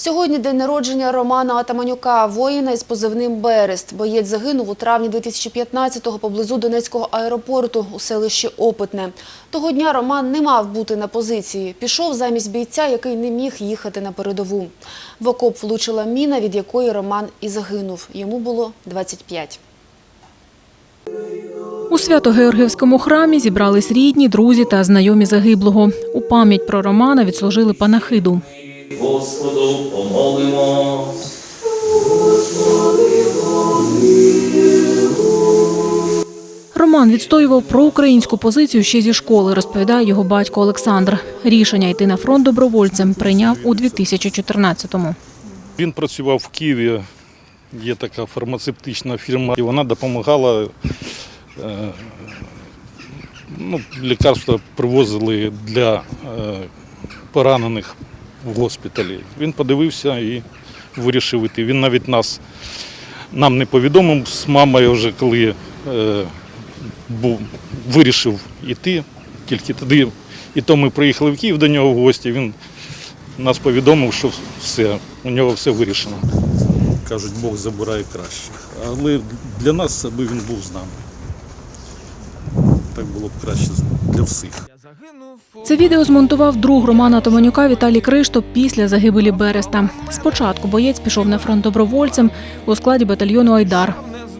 Сьогодні день народження Романа Атаманюка, воїна із позивним «Берест». Боєць загинув у травні 2015-го поблизу Донецького аеропорту у селищі Опитне. Того дня Роман не мав бути на позиції. Пішов замість бійця, який не міг їхати на передову. В окоп влучила міна, від якої Роман і загинув. Йому було 25. У Свято-Георгіївському храмі зібрались рідні, друзі та знайомі загиблого. У пам'ять про Романа відслужили панахиду. Господу помолимось. Роман відстоював проукраїнську позицію ще зі школи, розповідає його батько Олександр. Рішення йти на фронт добровольцем прийняв у 2014-му. Він працював в Києві, є така фармацевтична фірма, і вона допомагала. е, Ну, лікарства привозили для е, поранених в госпіталі. Він подивився і вирішив іти. Він навіть нас нам не повідомив з мамою вже, коли е, був, вирішив іти. Тільки тоді, і то ми приїхали в Київ до нього в гості. Він нас повідомив, що все, у нього все вирішено. Кажуть, Бог забирає кращих. Але для нас, аби він був з нами. Так було б краще для всіх. Це відео змонтував друг Романа Томанюка Віталій Кришто після загибелі Береста. Спочатку боєць пішов на фронт добровольцем у складі батальйону Айдар.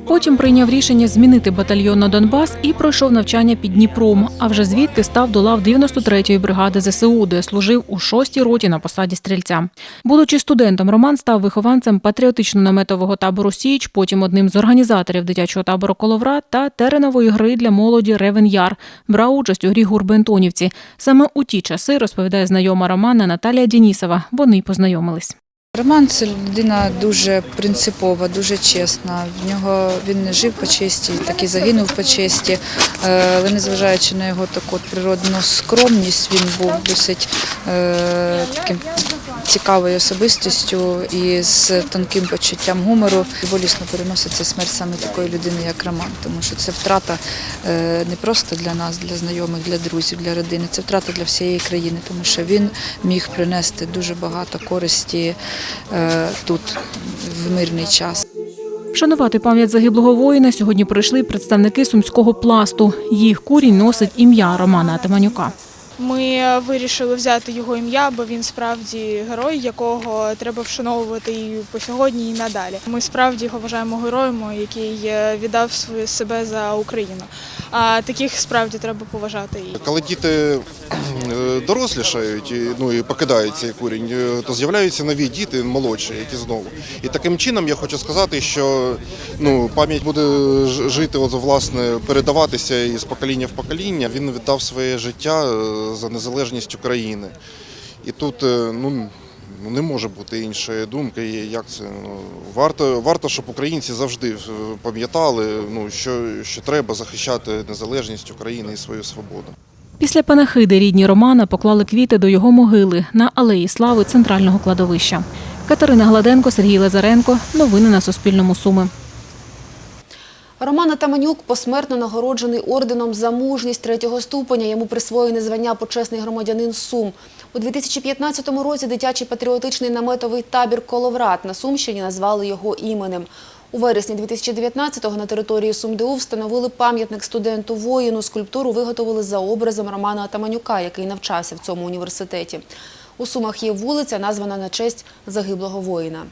Потім прийняв рішення змінити батальйон на Донбас і пройшов навчання під Дніпром. А вже звідти став до лав 93-ї бригади ЗСУ, де служив у 6-й роті на посаді стрільця. Будучи студентом, Роман став вихованцем патріотично-наметового табору Січ, потім одним з організаторів дитячого табору Коловрат та теренової гри для молоді Ревен Яр. Брав участь у грі Гурбентонівці. Саме у ті часи розповідає знайома Романа Наталія Дінісова. Вони й познайомились. Роман це людина дуже принципова, дуже чесна. В нього він не жив по честі, так і загинув по честі. Е, Але незважаючи на його таку природну скромність, він був досить е, таким цікавою особистістю і з тонким почуттям гумору. Болісно переноситься смерть саме такої людини, як Роман, тому що це втрата е, не просто для нас, для знайомих, для друзів, для родини. Це втрата для всієї країни, тому що він міг принести дуже багато користі е, тут в мирний час. Вшанувати пам'ять загиблого воїна сьогодні прийшли представники сумського пласту. Їх курінь носить ім'я Романа Атаманюка. Ми вирішили взяти його ім'я, бо він справді герой, якого треба вшановувати і по сьогодні, і надалі. Ми справді його вважаємо героєм, який е, віддав своє- себе за Україну. А таких справді треба поважати. Коли діти е, дорослішають і, ну, і покидають цей курінь, е, то з'являються нові діти, молодші, які знову. І таким чином я хочу сказати, що ну, пам'ять буде жити, от, власне, передаватися із покоління в покоління. Він віддав своє життя за незалежність України. І тут е, ну, ну, не може бути іншої думки. Як це? Ну, варто, варто, щоб українці завжди е, пам'ятали, ну, що, що треба захищати незалежність України і свою свободу. Після панахиди рідні Романа поклали квіти до його могили на алеї слави центрального кладовища. Катерина Гладенко, Сергій Лазаренко. Новини на Суспільному. Суми. Роман Атаманюк посмертно нагороджений орденом за мужність третього ступеня. Йому присвоєне звання почесний громадянин Сум. У 2015 році дитячий патріотичний наметовий табір Коловрат на Сумщині назвали його іменем. У вересні 2019-го на території СумДУ встановили пам'ятник студенту воїну. Скульптуру виготовили за образом Романа Атаманюка, який навчався в цьому університеті. У Сумах є вулиця, названа на честь загиблого воїна.